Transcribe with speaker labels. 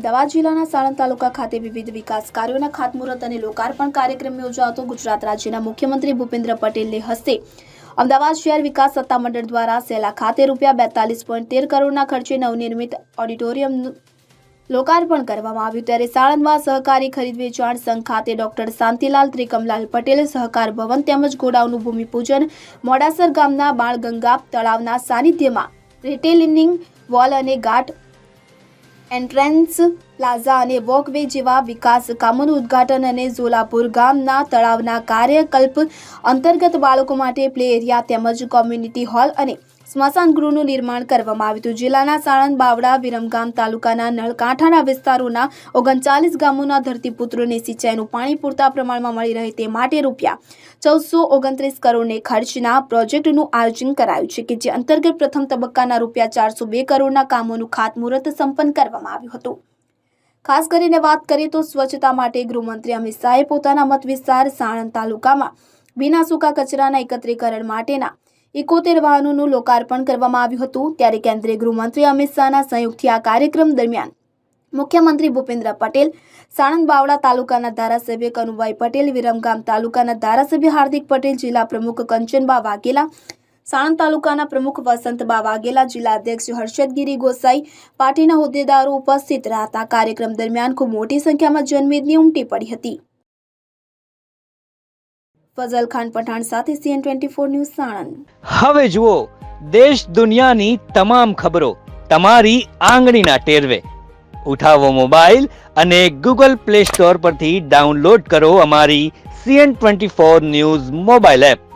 Speaker 1: અમદાવાદ જિલ્લાના સાણંદ તાલુકા ખાતે વિવિધ વિકાસ કાર્યોના ખાતમુહૂર્ત અને લોકાર્પણ કાર્યક્રમ યોજાતો. ગુજરાત રાજ્યના મુખ્યમંત્રી ભૂપેન્દ્ર પટેલને હસ્તે અમદાવાદ શહેર વિકાસ સત્તામંડળ દ્વારા સેલા ખાતે રૂપિયા બેતાલીસ પોઈન્ટ તેર કરોડના ખર્ચે નવનિર્મિત ઓડિટોરિયમનું લોકાર્પણ કરવામાં આવ્યું. ત્યારે સાણંદમાં સહકારી ખરીદ વેચાણ સંઘ ખાતે ડોક્ટર શાંતિલાલ ત્રિકમલાલ પટેલ સહકાર ભવન તેમજ ગોડાઉનનું ભૂમિપૂજન મોડાસર ગામના બાળગંગા તળાવના સાનિધ્યમાં. રિટેલિનિંગ વોલ અને ગાટ entrance પ્લાઝા અને વોકવે જેવા વિકાસ કામોનું ઉદ્ઘાટન અને ઝોલાપુર ગામના તળાવના કાર્યકલ્પ અંતર્ગત બાળકો માટે પ્લે એરિયા તેમજ કોમ્યુનિટી હોલ અને સ્મશાન ગૃહનું નિર્માણ કરવામાં આવ્યું હતું. જિલ્લાના સાણંદ, બાવડા, વિરમગામ તાલુકાના નળકાંઠાના વિસ્તારોના ઓગણચાલીસ ગામોના ધરતીપુત્રોને સિંચાઈનું પાણી પૂરતા પ્રમાણમાં મળી રહે તે માટે રૂપિયા ચૌદસો ઓગણત્રીસ કરોડને ખર્ચના પ્રોજેક્ટનું આયોજન કરાયું છે કે જે અંતર્ગત પ્રથમ તબક્કાના રૂપિયા ચારસો બે કરોડના કામોનું ખાતમુહૂર્ત સંપન્ન કરવામાં આવ્યું હતું. ખાસ કરીને વાત કરીએ તો સ્વચ્છતા માટે ગૃહમંત્રી અમિત શાહે પોતાના મત વિસ્તાર સાણંદ તાલુકામાં ભીના સૂકા કચરાના એકત્રીકરણ માટેના એકોતેર વાહનોનું લોકાર્પણ કરવામાં આવ્યું હતું. ત્યારે કેન્દ્રીય ગૃહમંત્રી અમિત શાહના સંયુક્તથી આ કાર્યક્રમ દરમિયાન મુખ્યમંત્રી ભૂપેન્દ્ર પટેલ, સાણંદ બાવડા તાલુકાના ધારાસભ્ય કનુભાઈ પટેલ, વિરમગામ તાલુકાના ધારાસભ્ય હાર્દિક પટેલ, જિલ્લા પ્રમુખ કંચનબા વાઘેલા સાણંદ તાલુકાના પ્રમુખ વસંતબા વાઘેલા જિલ્લા અધ્યક્ષ હર્ષદગીરી ગોસાઈ પાર્ટીના હોદ્દેદારો ઉપસ્થિત રહ્યા કાર્યક્રમ દરમિયાન ખૂબ મોટી સંખ્યામાં જનમેદની ઉમટી પડી હતી. ફઝલ ખાન પઠાણ સાથે CN twenty four news Sanand.
Speaker 2: હવે જુઓ, દેશ દુનિયાની તમામ ખબરો તમારી આંગળીના ટેરવે. ઉઠાવો મોબાઈલ અને ગૂગલ પ્લે સ્ટોર પરથી ડાઉનલોડ કરો અમારી CN twenty four news mobile app.